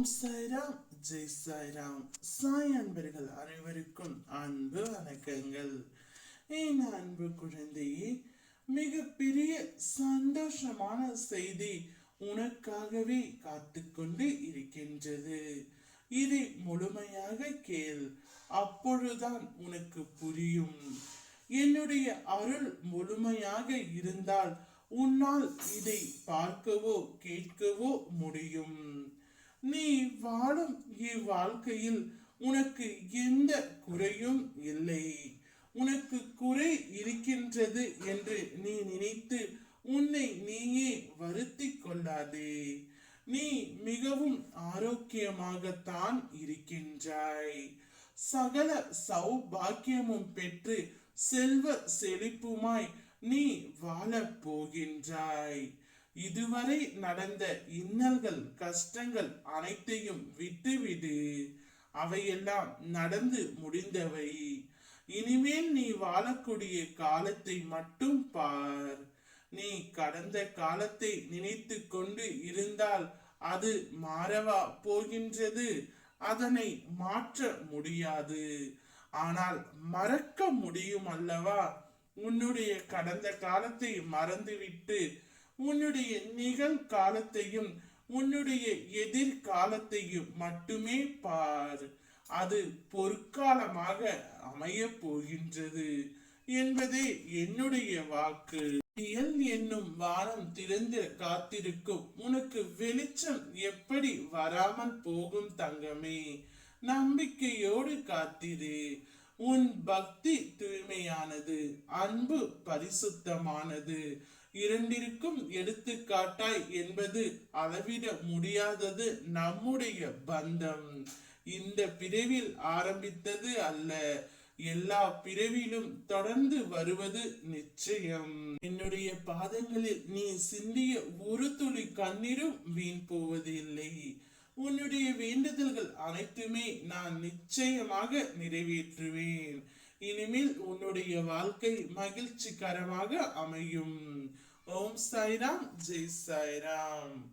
ஓம் சாய்ராம். ஜெய் சாய்ராம். சாய் அன்பர்கள் அனைவருக்கும் அன்பு வணக்கங்கள். என் அன்பு குழந்தையே பெரிய சந்தோஷமான செய்தி உனக்காகவே காத்துக்கொண்டு இருக்கின்றது. இதை முழுமையாக கேள். அப்பொழுதுதான் உனக்கு புரியும். என்னுடைய அருள் முழுமையாக இருந்தால் உன்னால் இதை பார்க்கவோ கேட்கவோ முடியும். நீ வாழும் இவ்வாழ்க்கையில் உனக்கு எந்த குறையும் இல்லை. உனக்கு குறை இருக்கின்றது என்று நீ நினைத்து உன்னை நீயே வருத்தி கொள்ளாதே. நீ மிகவும் ஆரோக்கியமாகத்தான் இருக்கின்றாய். சகல சௌபாக்கியமும் பெற்று செல்வ செழிப்புமாய் நீ வாழப் போகின்றாய். இதுவரை நடந்த இன்னல்கள் கஷ்டங்கள் அனைத்தையும் விட்டுவிடு. அவையெல்லாம் நடந்து முடிந்தவை. இனிமேல் நீ வாழக்கூடிய காலத்தை மட்டும் பார். நீ கடந்த காலத்தை நினைத்து கொண்டு இருந்தால் அது மாறவா போகின்றது. அதனை மாற்ற முடியாது. ஆனால் மறக்க முடியும் அல்லவா? உன்னுடைய கடந்த காலத்தை மறந்துவிட்டு உன்னுடைய நிகழ்காலத்தையும் உன்னுடைய எதிர்காலத்தையும் மட்டுமே பார். அது பொற்காலமாக அமைய போகின்றது என்பதே என்னுடைய வாக்கு. இயல் என்னும் வானம் திறந்து காத்திருக்கும். உனக்கு வெளிச்சம் எப்படி வராமல் போகும் தங்கமே? நம்பிக்கையோடு காத்திரு. உன் பக்தி தூய்மையானது அன்பு பரிசுத்தமானது. இரண்டிற்கும் எடுத்துக்காட்டாய் என்பது அளவிட முடியாதது நம்முடைய பந்தம். இந்த பிறவில் ஆரம்பித்தது அல்ல. எல்லா பிறவிலும் தொடர்ந்து வருவது நிச்சயம். என்னுடைய பாதங்களில் நீ சிந்திய ஒரு துளி கண்ணீரும் வீண் போவதில்லை. உன்னுடைய வேண்டுதல்கள் அனைத்துமே நான் நிச்சயமாக நிறைவேற்றுவேன். இனிமேல் உன்னுடைய வாழ்க்கை மகிழ்ச்சிகரமாக அமையும். ஓம் சாய்ராம். ஜெய் சாய்ராம்.